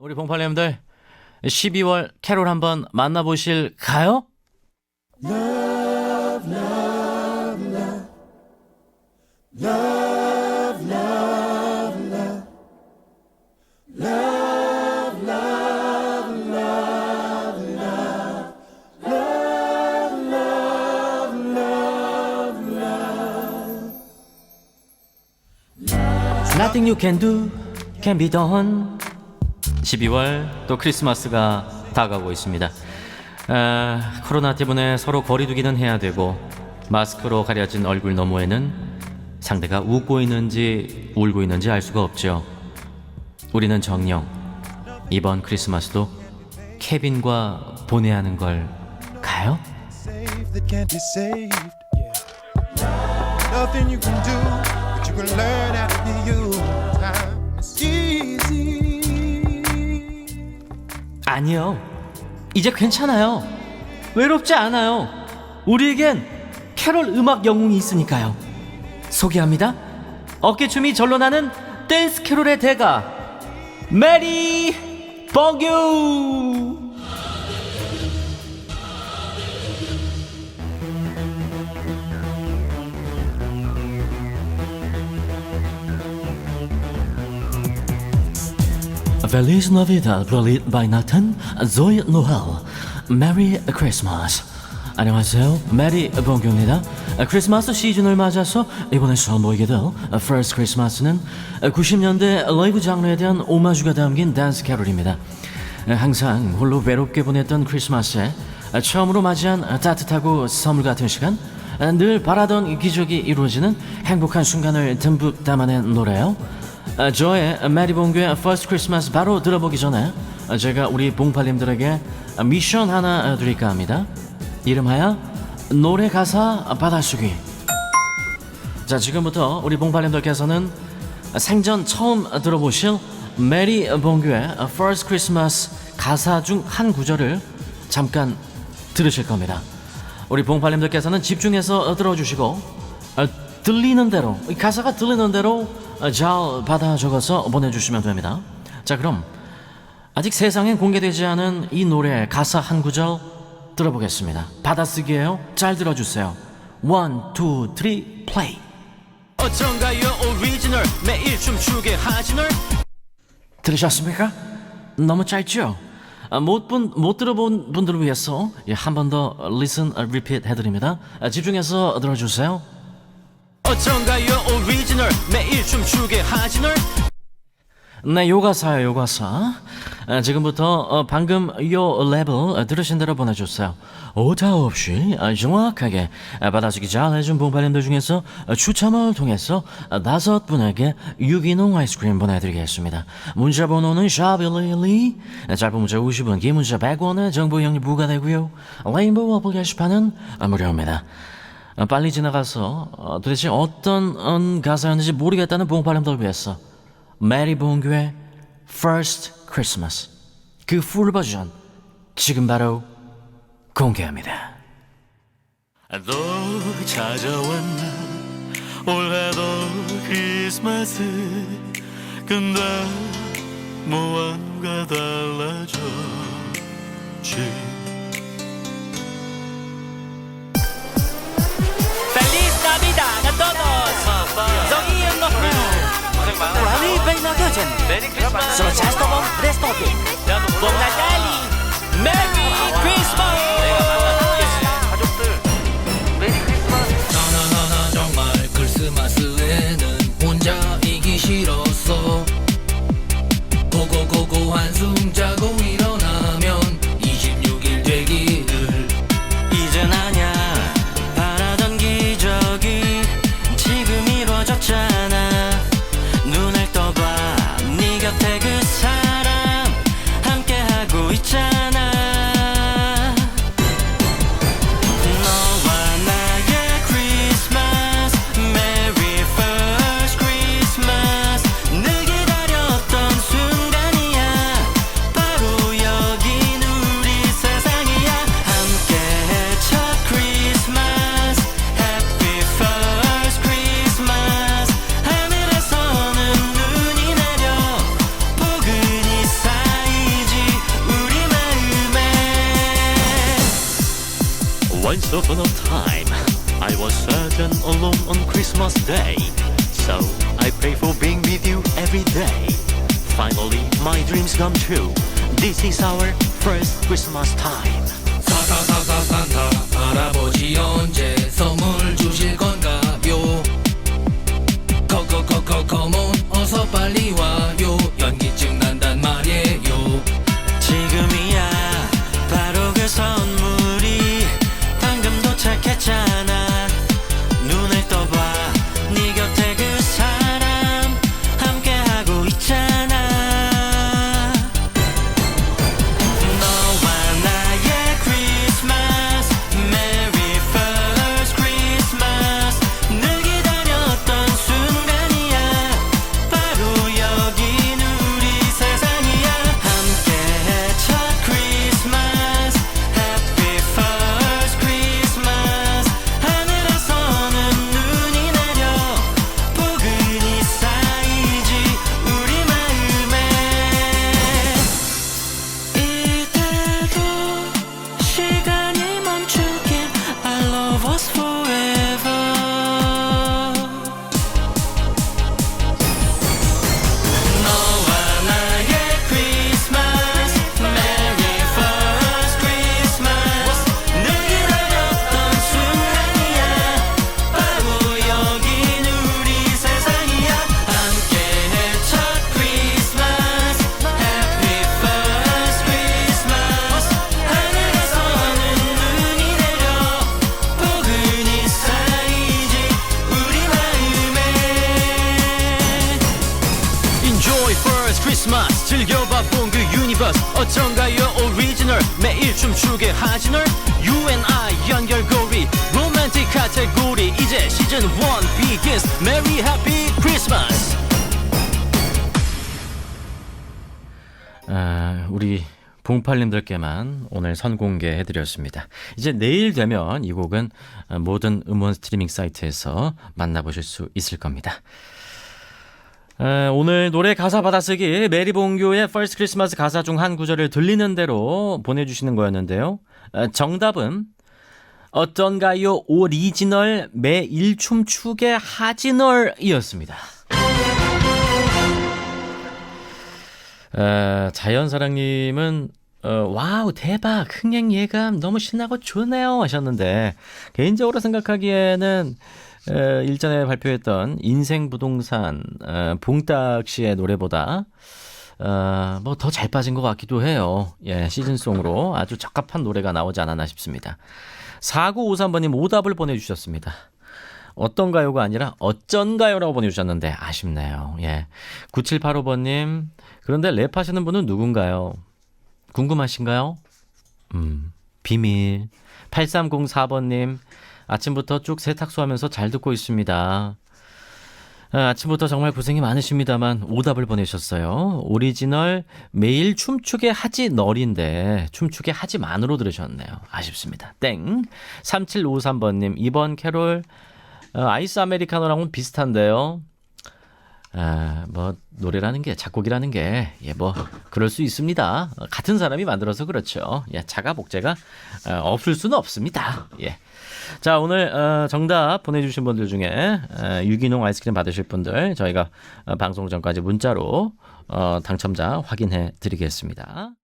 우리 봉팔님들 12월 캐롤 한번 만나보실까요? Nothing you can do can be done 12월 또 크리스마스가 다가오고 있습니다. 아, 코로나 때문에 서로 거리두기는 해야 되고 마스크로 가려진 얼굴 너머에는 상대가 웃고 있는지 울고 있는지 알 수가 없죠. 우리는 정령 이번 크리스마스도 케빈과 보내야 하는 걸 가요? Nothing you can do, but you can learn how to be you. 아니요. 이제 괜찮아요. 외롭지 않아요. 우리에겐 캐롤 음악 영웅이 있으니까요. 소개합니다. 어깨춤이 절로 나는 댄스 캐롤의 대가 메리 버규. Feliz Navidad, Feliz Weihnachten, Zoe Noel, Merry Christmas. 안녕하세요, 메리 봉규입니다. 크리스마스 시즌을 맞아서 이번에 선보이게 될 First Christmas는 90년대 라이브 장르에 대한 오마주가 담긴 댄스 캐롤입니다. 항상 홀로 외롭게 보냈던 크리스마스에 처음으로 맞이한 따뜻하고 선물 같은 시간, 늘 바라던 기적이 이루어지는 행복한 순간을 듬뿍 담아낸 노래요. 아, 저의 메리 봉규의 First Christmas 바로 들어보기 전에 아, 제가 우리 봉팔님들에게 미션 하나 드릴까 합니다. 이름하여 노래 가사 받아쓰기. 자 지금부터 우리 봉팔님들께서는 생전 처음 들어보실 메리 봉규의 First Christmas 가사 중 한 구절을 잠깐 들으실 겁니다. 우리 봉팔님들께서는 집중해서 들어주시고 어, 들리는 대로 이 가사가 들리는 대로 어, 잘 받아 적어서 보내주시면 됩니다. 자 그럼 아직 세상에 공개되지 않은 이 노래 가사 한 구절 들어보겠습니다. 받아쓰기예요. 잘 들어주세요. 원, 투, 쓰리, 플레이. 어쩐가요 오리지널 매일 춤추게 하지 널 들으셨습니까? 너무 짧죠? 아, 못, 분, 못 들어본 분들을 위해서 예, 한번 더 listen, repeat 해드립니다. 아, 집중해서 들어주세요. 어쩐가요 오리지널 매일 춤추게 하지 널 네, 요가사요, 요가사. 아, 지금부터 어, 방금 요 레벨 어, 들으신 대로 보내주세요. 오타 없이 아, 정확하게 아, 받아쓰기 잘 해준 봉팔님들 중에서 어, 추첨을 통해서 아, 다섯 분에게 유기농 아이스크림 보내드리겠습니다. 문자 번호는 샵111, 짧은 문자 50원, 긴 문자 100원의 정보 이용료 부과되고요. 레인보우 어플 게시판은 아, 무료입니다. 어, 빨리 지나가서 어, 도대체 어떤 음, 가사였는지 모르겠다는 봉팔님들 위해서 메리 봉규의 First Christmas 그 풀 버전 지금 바로 공개합니다. 또 찾아왔나? 올해도 크리스마스. 근데 무언가 달라졌지 Christian. Sročastovom prestopi. Bom Natali. Merry Christmas. 나나나나 정말 크리스마스에는 혼자 이기 싫었어 고고고고 한숨 자 Once upon a time, I was certain alone on Christmas Day. So I pray for being with you every day. Finally, my dreams come true. This is our first Christmas time. Santa, Santa, Santa, Santa, 유니버스 어쩐가요 오리지널 매일 춤추게 하지 널? You and I 연결고리 로맨틱 카테고리 이제 시즌 1 begins. Merry Happy Christmas. 아, 우리 봉팔님들께만 오늘 선공개해드렸습니다. 이제 내일 되면 이 곡은 모든 음원 스트리밍 사이트에서 만나보실 수 있을 겁니다. 에, 오늘 노래 가사 받아쓰기 메리봉교의 First Christmas 가사 중 한 구절을 들리는 대로 보내주시는 거였는데요. 에, 정답은 어떤가요? 오리지널 매일 춤추게 하지널이었습니다. 에, 자연사랑님은 어, 와우 대박 흥행 예감 너무 신나고 좋네요 하셨는데 개인적으로 생각하기에는 에, 일전에 발표했던 인생 부동산 에, 봉딱 씨의 노래보다 어, 뭐 더 잘 빠진 것 같기도 해요. 예, 시즌송으로 아주 적합한 노래가 나오지 않았나 싶습니다. 4953번님 오답을 보내주셨습니다. 어떤가요가 아니라 어쩐가요라고 보내주셨는데 아쉽네요. 예. 9785번님 그런데 랩하시는 분은 누군가요? 궁금하신가요? 음, 비밀. 8304번님 아침부터 쭉 세탁소 하면서 잘 듣고 있습니다. 아, 아침부터 정말 고생이 많으십니다만 오답을 보내셨어요. 오리지널 매일 춤추게 하지 널인데 춤추게 하지만으로 들으셨네요. 아쉽습니다. 땡. 3753번님 이번 캐롤 어, 아이스 아메리카노랑은 비슷한데요. 아, 뭐 노래라는 게 작곡이라는 게 예, 뭐 그럴 수 있습니다. 어, 같은 사람이 만들어서 그렇죠. 예, 자가 복제가 어, 없을 수는 없습니다. 예. 자, 오늘 어, 정답 보내 주신 분들 중에 어, 유기농 아이스크림 받으실 분들 저희가 어, 방송 전까지 문자로 어, 당첨자 확인해 드리겠습니다.